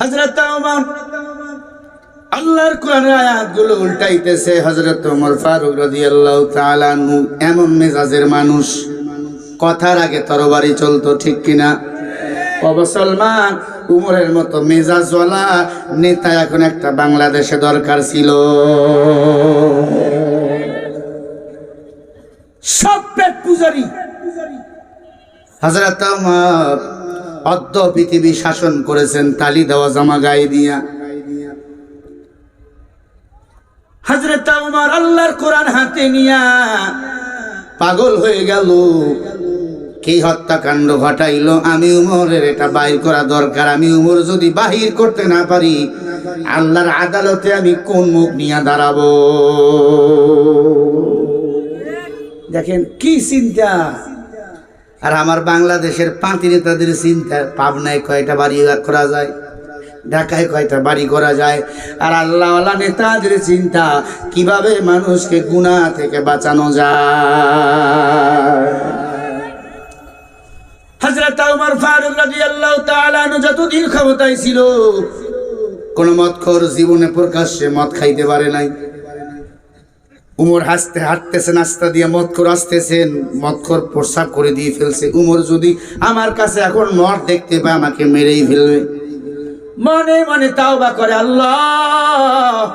হজরত আল্লাহর কোরআনের আয়াতগুলো উল্টাইতেছে হজরত ওমর ফারুক রাদিয়াল্লাহু তাআলা আনহু। এমন মেজাজের মানুষ। কথার আগে তরবারি চলতো ঠিক কিনা? অবসলমান উমরের মতো মেজাজওয়ালা নেতা এখন একটা বাংলাদেশে দরকার ছিল। সব পেট পূজারি। হজরত ওমর অদ্য পৃথিবী শাসন করেছেন তালি দেওয়া জামা গায়ে দিয়া। হজরত উমর আল্লাহর কোরআন হাতে নিয়া পাগল হয়ে গেল। কি হত্যাকাণ্ড ঘটাইলো? আমি উমরের এটা বাইর করা দরকার। আমি উমর যদি বাহির করতে না পারি আল্লাহর আদালতে আমি কোন মুখ নিয়ে দাঁড়াবো? দেখেন কি চিন্তা? আর আমার বাংলাদেশের পাঁতি নেতাদের চিন্তা, পাবনায় কয়টা বাড়ি করা যায়? ঢাকায় কয়টা বাড়ি করা যায়? আর আল্লাহওয়ালা নেতাদের চিন্তা, কীভাবে মানুষকে গুণা থেকে বাঁচানো যায়? হজরত উমর ফারুক রাদিয়াল্লাহু যতদিন ক্ষমতায় ছিল, কোন জীবনে প্রকাশ্যে মদ খাইতে পারে নাই। উমর হাসতে হাঁটতেছেন নাস্তা দিয়ে মদখোর আসতেছেন, মদখোর প্রসাব করে দিয়ে ফেলছে। উমর যদি আমার কাছে এখন মদ দেখতে পায়, আমাকে মেরেই ফেলবে। মনে মনে তাওবা করে, আল্লাহ!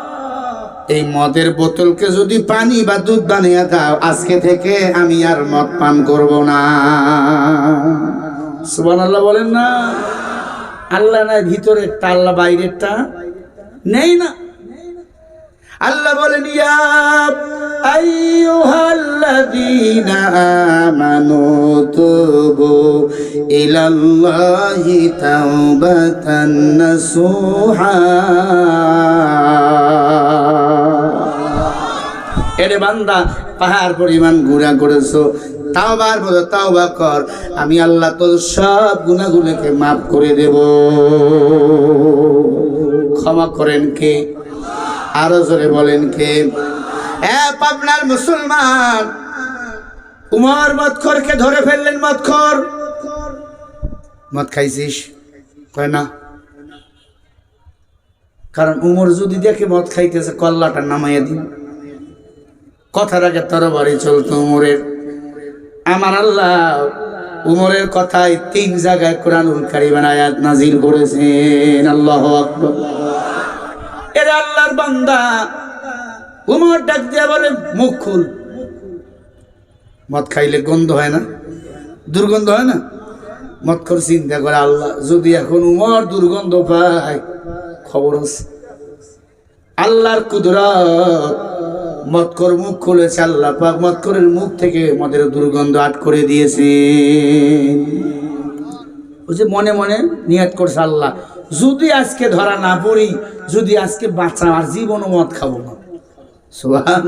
এই মদের বোতলকে যদি পানি বা দুধ বানিয়ে দাও, আজকে থেকে আমি আর মদ পান করব না। সুবান আল্লাহ বলেন না। আল্লাহ নাই ভিতরেরটা আল্লাহ বাইরেরটা নেই না। আল্লাহ বলেন এরে বান্দা, পাহাড় পরিমাণ গুণা করেছ। তাওবার বলো, তাওবা কর। আমি আল্লাহ তোর সব গুণাগুলোকে মাফ করে দেব। ক্ষমা করেন কে? আরও জোরে বলেন কে? এ পাবনার মুসলমান, উমর মৎখরকে ধরে ফেললেন মৎখর মদ খাইছিস? না। কারণ উমর যদি দেখে মদ খাইতেছে, কল্লাটা নামাইয়া দিন। কথার আগে তরবারি চলতো উমরের। আমার আল্লাহ উমরের কথায় তিন জায়গায় কোরআনুল কারিমান আয়াত নাজিল করেছেন। আল্লাহ আকবার। এরা আল্লাহর বান্দা। উমর ডাক দিয়া বলে, মুখ খুল। মদ খাইলে গন্ধ হয় না? দুর্গন্ধ হয় না? মদ করে চিন্তা করে আল্লাহ, যদি এখন উমর দুর্গন্ধ পায়, খবর আছে। আল্লাহর কুদরত মৎকর মুখ খুলেছে আল্লাহ পাক মৎকরের মুখ থেকে মদের দুর্গন্ধ আট করে দিয়েছে ওই যে মনে মনে নিয়াত করছে আল্লাহ যদি আজকে ধরা না পড়ি, যদি আজকে বাঁচা আর জীবনও মদ খাব না। সুহান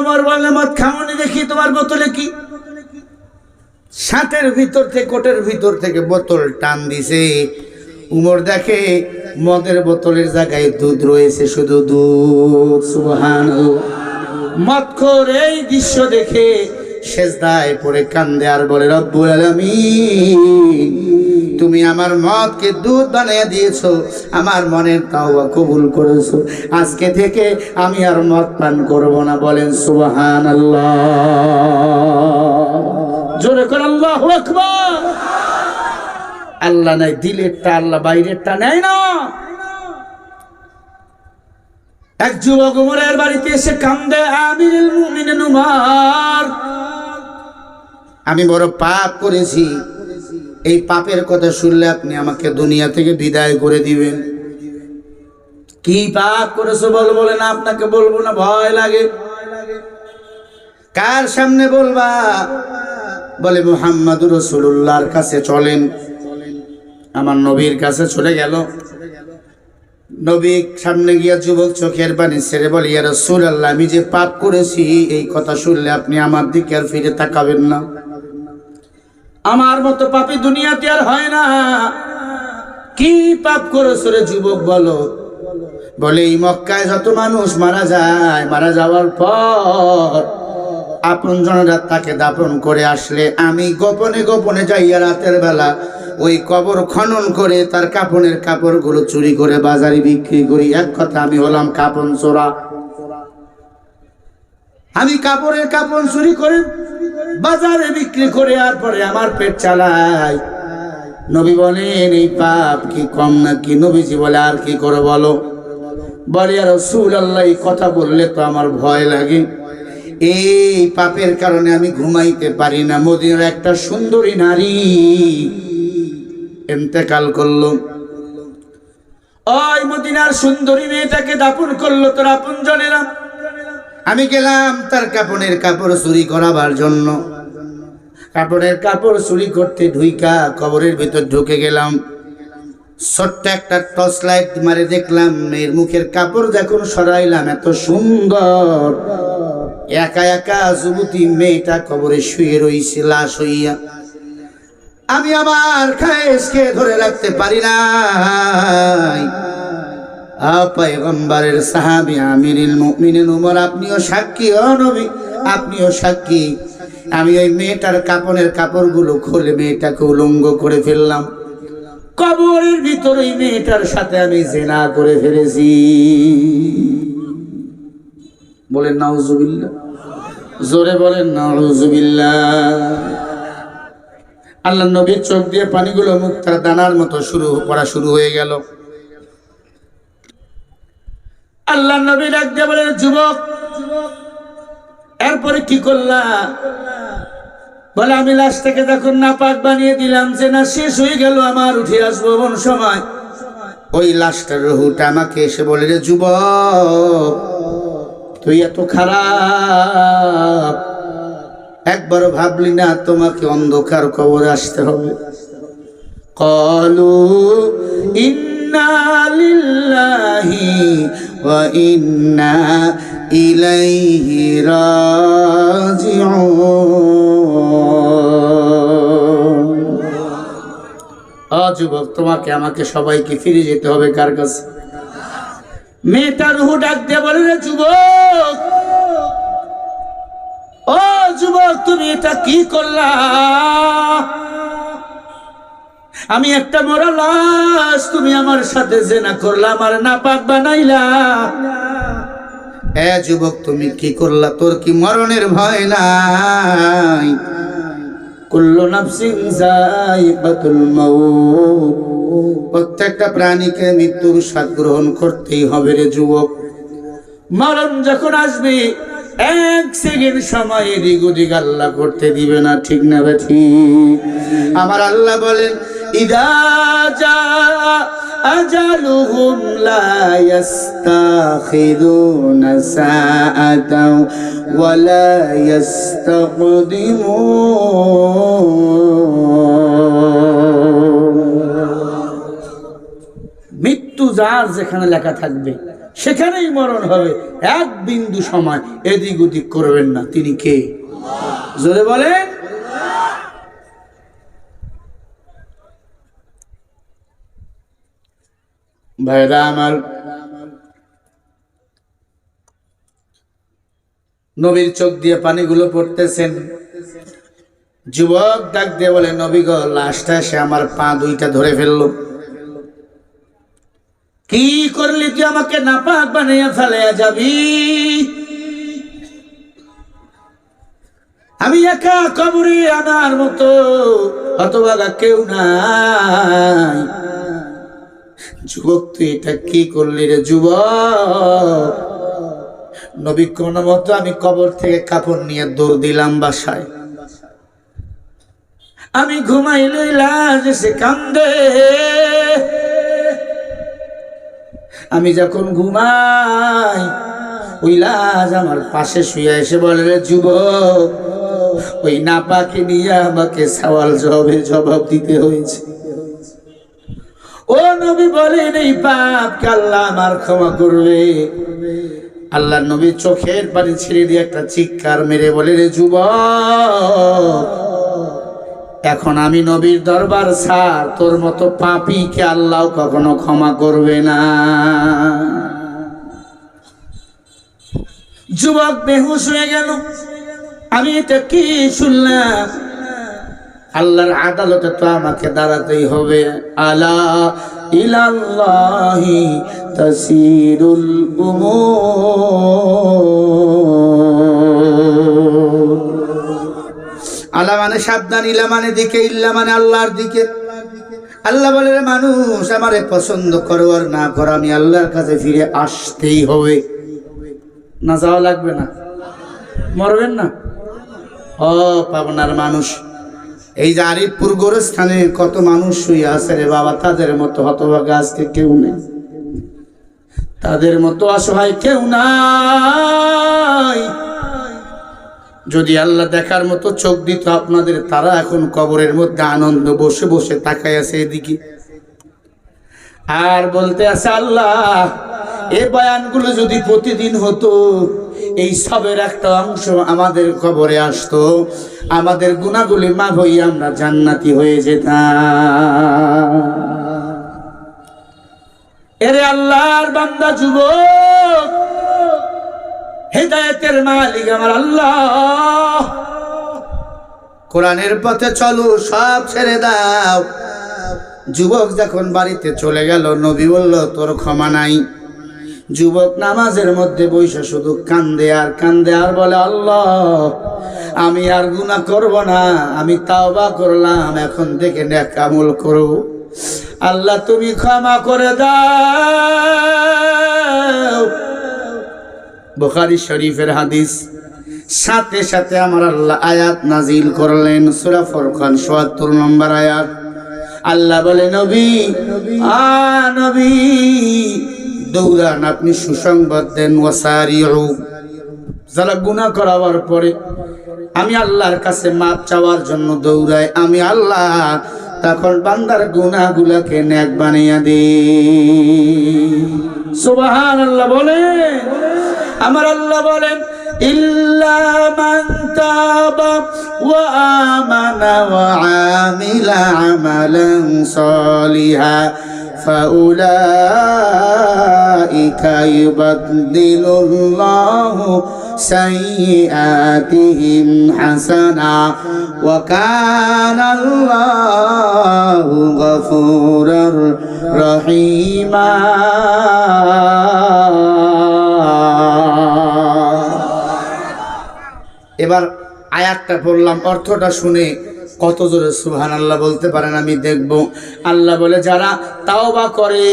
আমার মদ দেখি, তোমার বোতলে কি? ভিতর থেকে, কোটের ভিতর থেকে বোতল টান দিছে। উমর দেখে, মদের বোতলের জায়গায় দুধ রয়েছে, শুধু মদখোর এই দৃশ্য দেখে শেষদায় পড়ে কান্দে আর বলে, রব্বুল আলামিন। তুমি আমার মদকে দুধ বানিয়ে দিয়েছ, আমার মনের তাওবা কবুল করেছ। আজকে থেকে আমি আর মদ পান করব না, বলেন সুবহান জোরে করে আল্লাহ আল্লাহ নাই দিলেরটা আল্লাহ বাইরেরটা নেয় না। এক যুবক উমরের বাড়িতে এসে কান্দে, আমিরুল মুমিনিন আমি বড় পাপ করেছি। এই পাপের কথা শুনলে আপনি আমাকে দুনিয়া থেকে বিদায় করে দিবেন। কি পাপ করেছ বল, বলে না, আপনাকে বলব না, ভয় লাগে। কার সামনে বলবা? বলে, মুহাম্মাদুর রসুল্লাহর কাছে চলেন। আমার নবীর কাছে চলে গেল। নবী সামনে গিয়া যুবক চোখের পানি ছেড়ে বলে ইয়ার রসুল আল্লাহ আমি যে পাপ করেছি, এই কথা শুনলে আপনি আমার দিকে আর ফিরে তাকাবেন না। আমার মতো পাপি দুনিয়াতে আর হয় না। কি পাপ করেছ রে যুবক বলো? বলে, এই মক্কায় যত মানুষ মারা যায়, মারা যাওয়ার পর আপন জনেরা তাকে দাপন করে আসলে। আমি গোপনে গোপনে যাইয়া রাতের বেলা ওই কবর খনন করে তার কাপনের কাপড়গুলো চুরি করে বাজারে বিক্রি করি। এক কথা আমি হলাম কাপন চোরা। আমি কাপড়ের কাপড় চুরি করে বাজারে বিক্রি করে আর পরে আমার পেট চালাই নবী বলেন, এই পাপ কি কম নাকি নবীজি বলে, আর কি করে বলো? বলে আর রসুল আল্লাহ কথা বললে তো আমার ভয় লাগে। এই পাপের কারণে আমি ঘুমাইতে পারি না। মদিনার একটা সুন্দরী নারী এতেকাল করল। ওই মদিনার সুন্দরী মেয়েটাকে দাপন করল তোর আপন জনেরা আমি গেলাম তার কাপড়ের কাপড় চুরি করাবার জন্য। কাপড়ের কাপড় চুরি করতে ঢুইকা কবরের ভিতর ঢুকে গেলাম। ছোট্ট একটা টর্চ লাইট মারে দেখলাম মেয়ের মুখের কাপড় যখন সরাইলাম এত সুন্দর। একা একা যুবতী মেয়েটা কবরে শুয়ে রইছে, লাশ হইয়া। আমি আমার খায়েসকে ধরে রাখতে পারি নাই। পয়গম্বরের সাহাবি আমিরুল মুমিনিন উমর, আপনিও সাক্ষী, ও নবী, আপনিও সাক্ষী। আমি ওই মেয়েটার কাপড়ের কাপড়গুলো খুলে মেয়েটাকে উলঙ্গ করে ফেললাম। কবরের ভিতর ওই মেয়েটার সাথে আমি জেনা করে ফেলেছি। বলেন, নাউজুবিল্লাহ। জোরে বলেন, নাউজুবিল্লাহ। আল্লাহ নবীর চোখ দিয়ে পানিগুলো মুক্তার দানার মতো শুরু করা শুরু হয়ে গেল। আল্লাহ নবী ডাক বলেন যুবক, এরপরে কি করলা? বলে, আমি লাশ থেকে যখন না পাক বানিয়ে দিলাম, যে না শেষ হয়ে গেল, আমার উঠে আসব এমন সময়। ওই লাশটার রহুটা আমাকে এসে বলে, রে যুবক, তুই এত খারাপ। একবারও ভাবলি না তোমাকে অন্ধকার কবরে আসতে হবে? কলু ইন্না লিল্লাহি ওয়া ইন্না ইলাইহি রাজিউন যুবক, তোমাকে, আমাকে সবাইকে ফিরে যেতে হবে কার কাছে? মেয়েটা রুহু ডাক দিয়ে বলে, রে যুবক, ও যুবক, তুমি এটা কি করলা? আমি একটা মরা লাশ তুমি আমার সাথে জেনা করলা আমার না পাক বানাইলা। এ যুবক তুমি কি করলা? তোর কি মরণের ভয় নাই? কুল্লু নাফসিন যায়িকাতুল মাউত। প্রত্যেকটা প্রাণীকে মৃত্যুর স্বাদ গ্রহণ করতেই হবে রে যুবক। মরণ যখন আসবে এক সেকেন্ড সময় এদিক ওদিক আল্লাহ করতে দিবে না ঠিক না ঠিক আমার আল্লাহ বলেন মৃত্যু যার যেখানে লেখা থাকবে, সেখানেই মরণ হবে। এক বিন্দু সময় এদিক ওদিক করবেন না। তিনি কে? জোরে বলেন। ভাইরা আমার নবীর চোখ দিয়ে পানিগুলো পড়তেছেন। যুবক ডাক দিয়ে বলে, নবী গো, লাশটা সে আমার পা দুইটা ধরে ফেলল। কি করলি তুই আমাকে না নাপাক বানিয়ে ফেলে যাবি? আমি একা কবরে আনার মতো হতভাগা কেউ নাই। যুবক তুই এটা কি করলি রে যুবক? নবী কোন মতো আমি কবর থেকে কাপড় নিয়ে দৌড় দিলাম বাসায়। আমি ঘুমাই লইলাম সে কান্দে। আমি যখন ঘুমাই, ওই লাজ আমার পাশে শুয়ে এসে বলে, রে যুবক, ওই নাপাকে নিয়ে আমাকে সওয়াল জবাবে জবাব দিতে হয়েছে। ও নবী বলেন, এই পাপকে আল্লাহ আমার ক্ষমা করবে। আল্লাহ নবী চোখের পানি ছেড়ে দিয়ে একটা চিৎকার মেরে বলে, রে যুবক, এখন আমি নবীর দরবার ছাড়, তোর মতো পাপিকে আল্লাহ কখনো ক্ষমা করবে না। যুবক বেহুশ হয়ে গেল। আমি এটা কি শুনলাম? আল্লাহর আদালতে তো আমাকে দাঁড়াতেই হবে। আলা ইলাল্লাহি তাসিরুল উমুর। আলা মানে সাবধান, ইলা মানে দিকে, ইল্লা মানে আল্লাহর দিকে। আল্লাহ বলে মানুষ, আমারে পছন্দ করো আর না করো, আমি আল্লাহর কাছে ফিরে আসতেই হবে। না যাওয়া লাগবে না। মরবেন না? ও পাবনার মানুষ। এই যে আরিফপুর গোরস্থানে কত মানুষ শুয়ে আছে রে বাবা, তাদের মতো হতভাগা আজকে কেউ নেই। তাদের মতো অসহায় কেউ নাই। যদি আল্লাহ দেখার মতো চোখ দিত আপনাদের, তারা এখন কবরের মধ্যে আনন্দ বসে বসে তাকায় আছে এদিকে। আর বলতে আছে, আল্লাহ, এ বয়ানগুলো যদি প্রতিদিন হতো এই সবের একটা অংশ আমাদের খবরে আসতো। আমাদের গুণাগুলি মাফ হয়ে আমরা জান্নাতি হয়ে যেতাম। এরে আল্লাহর বান্দা যুবক, হেদায়েতের মালিক আমার আল্লাহ। কোরআনের পথে চলো, সব ছেড়ে দাও। যুবক যখন বাড়িতে চলে গেল, নবী বলল, তোর ক্ষমা নাই। যুবক নামাজের মধ্যে বৈশা শুধু কান্দে আর কান্দে আর বলে, আল্লাহ, আমি আর গুনাহ করব না, আমি তাওবা করলাম, এখন থেকে নেক আমল করব আল্লাহ, তুমি ক্ষমা করে দাও। বুখারী শরীফের হাদিস। সাথে সাথে আমার আল্লাহ আয়াত নাজিল করলেন, সূরা ফুরকান ৭৪ নম্বর আয়াত। আল্লাহ বলে, নবী, আ নবী দৌড়ান আপনি সুসংবাদ দেন, ওয়াসারিউ। যারা গুনাহ করাবার পরে আমি আল্লাহর কাছে মাপ চাওয়ার জন্য দৌড়াই আমি আল্লাহ তখন বান্দার গুনাহগুলোকে নেক বানিয়ে দিই। সুবহানাল্লাহ বলেন। আমার আল্লাহ বলেন, ইল্লা তাবা ওয়া আমানা ওয়া আমিলা আমালান সালিহা। فأولئك يبدل الله سيئاتهم حسنا وكان الله غفورا رحيما এবার আয়াতটা পড়লাম অর্থটা শুনে কত জোরে সুবহান আল্লাহ বলতে পারেন আমি দেখব। আল্লাহ বলে, যারা তাও বা করে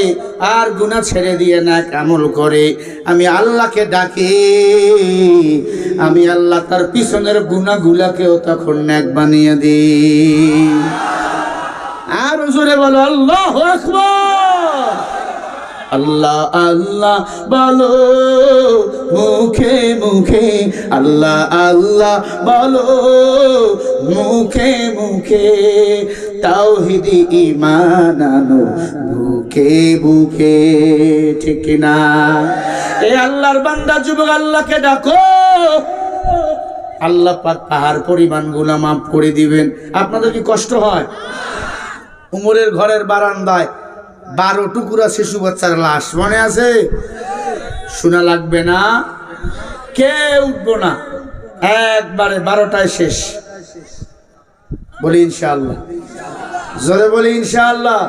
আর গুনাহ ছেড়ে দিয়ে না আমল করে, আমি আল্লাহকে ডাকি, আমি আল্লাহ তার পিছনের গুনাহগুলাকেও তখন ন্যাক বানিয়ে দিই। আর জোরে বলো, আল্লাহ আকবার। আল্লাহ আল্লাহ, বলো। মুখে মুখে, আল্লাহ আল্লাহ, বলো। মুখে মুখে, তাওহিদি ইমান আনো। বুকে বুকে, ঠিক না এ আল্লাহর বান্দা, যুবক, আল্লাহকে ডাকো। আল্লাহ পাক পাহাড় পরিমাণগুলা মাফ করে দিবেন। আপনাদের কি কষ্ট হয়? উমরের ঘরের বারান্দায় বারো টুকুরা শিশু বাচ্চার লাশ মনে আছে? শোনা লাগবে না। কে উঠবো না। একবারে বারোটায় শেষ। বলি ইনশাআল্লাহ। জোরে বলি ইনশাআল্লাহ।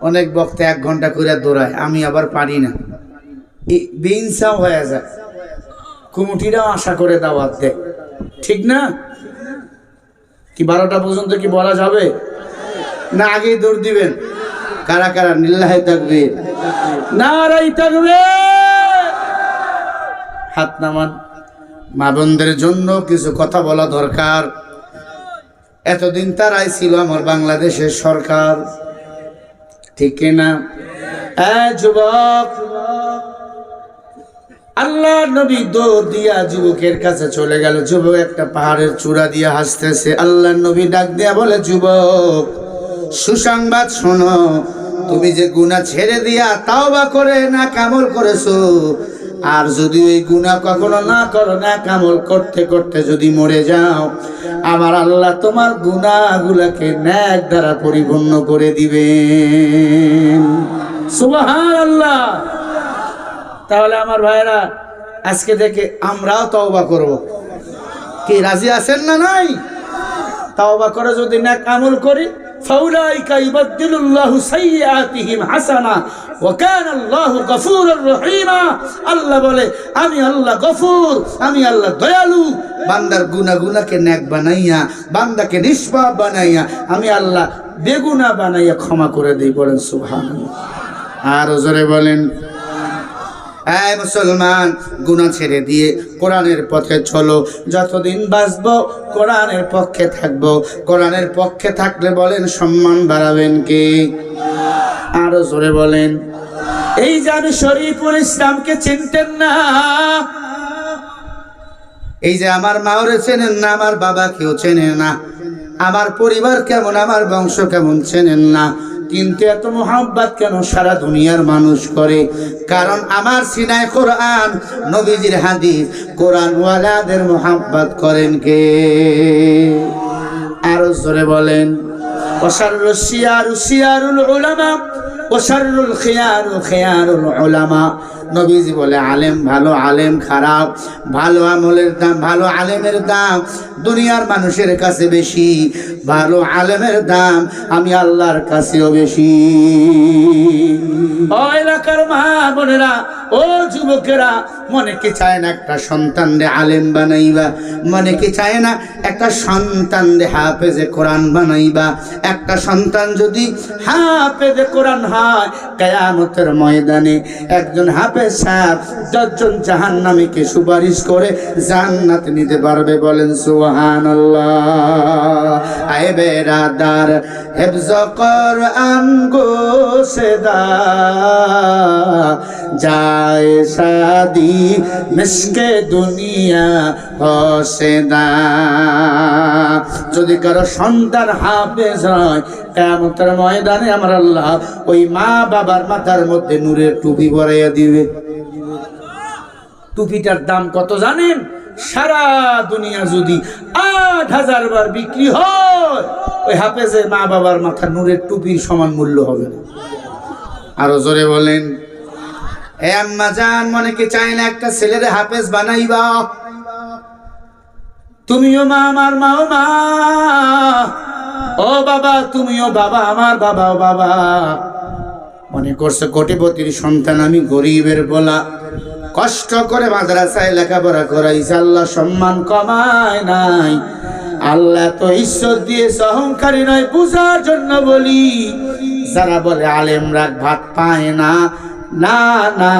অনেক বক্তা এক ঘণ্টা করে দৌড়ায়। আমি আবার পারি না। বেইনসাও হয়ে যায়। কুমুটিরাও আশা করে দাওয়াত দেয়। ঠিক না? কি বারোটা পর্যন্ত কি বলা যাবে? না, আগেই দৌড় দিবেন। কারা কারা? নিল্লাহে থাকবে নারাই থাকবে হাত নামান। মা বোনদের জন্য কিছু কথা বলা দরকার। এতদিন তারাই ছিল আমার বাংলাদেশের সরকার। ঠিক না? যুবক আল্লাহ নবী দৌড় দিয়া যুবকের কাছে চলে গেল। যুবক একটা পাহাড়ের চূড়া দিয়ে হাসতেছে। আল্লাহ নবী ডাক দিয়া বলে, যুবক সুসংবাদ শোনো। তুমি যে গুণা ছেড়ে দিয়া তাও বা করে না কামল করেছ, আর যদি ওই গুণা কখনো না করো না কামল করতে করতে যদি মরে যাও, আমার আল্লাহ তোমার গুণাগুলাকে ন্যাক দ্বারা পরিপূর্ণ করে সুবহান আল্লাহ তাহলে আমার ভাইরা, আজকে থেকে আমরাও তওবা করব। কি, রাজি আছেন না নাই? তাওবা করে যদি নেক আমল করি ফাউলাইকা ইবাদদিলুল্লাহু সাইয়্যাতিহিম হাসানা, ওয়া কানা আল্লাহু গফুরুর রহিমা। আল্লাহ বলে, আমি আল্লাহ গফুর, আমি আল্লাহ দয়ালু। বান্দার গুনাহ গুনাহকে নেক বানাইয়া, বান্দাকে নিষ্পাপ বানাইয়া, আমি আল্লাহ বেগুনা বানাইয়া ক্ষমা করে দিই, বলেন সুবহানাল্লাহ। আর জোরে বলেন এই মুসলমান গুণা ছেড়ে দিয়ে কোরআনের পথে চলো। যতদিন বাঁচব, কোরআনের পক্ষে থাকব। কোরআনের পক্ষে থাকলে বলেন, সম্মান বাড়াবেন কে? আরও জোরে বলেন। এই যে আমি শরীফুল ইসলামকে চিনতেন না, এই যে আমার মাওরে চেনেন না, আমার বাবা কেউ চেনে না, আমার পরিবার কেমন, আমার বংশ কেমন চেনেন না কিন্তু এত মোহাব্বত কেন সারা দুনিয়ার মানুষ করে? কারণ আমার সিনায় কোরআন, নবীজির হাদিস কোরআন ওয়ালাদের মোহাব্বত করেন কে? আরও জোরে বলেন। ওসারুল খিয়ারু খিয়ারুল উলামা। নবীজি বলে, আলেম ভালো, আলেম খারাপ, ভালো আমলের দাম, ভালো আলেমের দাম, দুনিয়ার মানুষের কাছে বেশি, ভালো আলেমের দাম আমি আল্লাহর কাছেও বেশি। ও এলাকার মা বোনেরা, ও যুবকেরা, মনে কি চায় না একটা সন্তান রে আলেম বানাইবা? মনে কি চায় না একটা সন্তান রে হাফেজে কোরআন বানাইবা? একটা সন্তান যদি হাফেজে কোরআন হয়, কেয়ামতের ময়দানে একজন হাফেজ সাহেব দশজন জাহান নামীকে সুপারিশ করে জান্নাত নিতে পারবে বলেন সুহান আয় বেরাদার, হেফজ কোরআন গোসেদা যায় শাদি মিসকে দুনিয়া হসেদা যদি কারও সন্তান হাফেজ হয় ময়দানে আমার আল্লাহ ওই মা বাবার মাথার মধ্যে নূরের টুপি পরাইয়া দিবে। টুপিটার দাম কত জানেন? সারা দুনিয়া যদি আট হাজার বার বিক্রি হয়, ওই হাফেজের মা বাবার মাথা নূরের টুপির সমান মূল্য হবে না। আরও জোরে বলেন, এ আম্মা জান, মনে কি চাই না একটা ছেলের হাফেজ বানাইবা? তুমিও মা, আমার মাও মা। ও বাবা, তুমিও বাবা, আমার বাবাও বাবা। মনে করছে কোটিপতির সন্তান আমি গরিবের বলা। কষ্ট করে মাদ্রাসায় লেখাপড়া করাইছে, আল্লাহ সম্মান কমায় নাই। আল্লাহ তো ঈশ্বর দিয়ে অহংকারী নয়, বুঝার জন্য বলি। যারা বলে আলেমরা ভাত পায় না না না।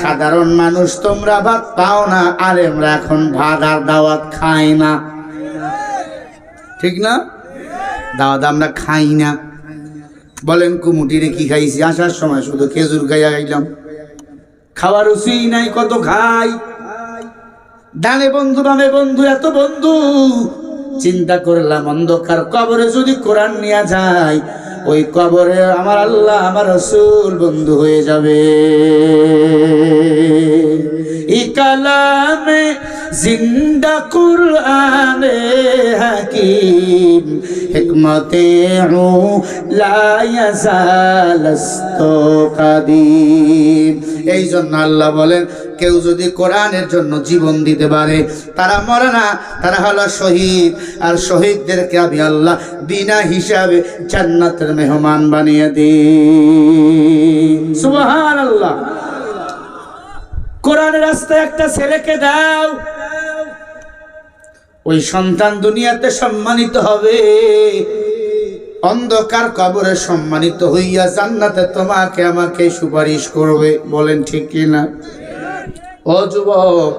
সাধারণ মানুষ তোমরা ভাত পাও না, আলেমরা এখন ভাত আর দাওয়াত খায় না। ঠিক না? দাওয়াত আমরা খাই না। বলেন কুমুটিরে কি খাইছি? আসার সময় শুধু খেজুর খাইয়া খাইলাম খাওয়ার রুচি নাই, কত খাই? ডানে বন্ধু, বামে বন্ধু, এত বন্ধু। চিন্তা করলাম অন্ধকার কবরে যদি কোরআন নিয়ে যায়, ওই কবরে আমার আল্লাহ, আমার রসুল বন্ধু হয়ে যাবে। ই কালামে জিন্দা কুরআনে হাকিম হিকমতে কাদিম। এই জন্য আল্লাহ বলেন কেউ যদি কোরআনের জন্য জীবন দিতে পারে তারা মরে না তারা হলো শহীদ। আর শহীদদেরকে আমি আল্লাহ বিনা হিসাবে জান্নাতের মেহমান বানিয়ে দিই সুবহান আল্লাহ কোরআনের রাস্তায় একটা ছেলেকে দাও ওই সন্তান দুনিয়াতে সম্মানিত হবে। অন্ধকার কবরে সম্মানিত হইয়া জান্নাতে তোমাকে আমাকে সুপারিশ করবে। বলেন ঠিক কিনা? ও যুবক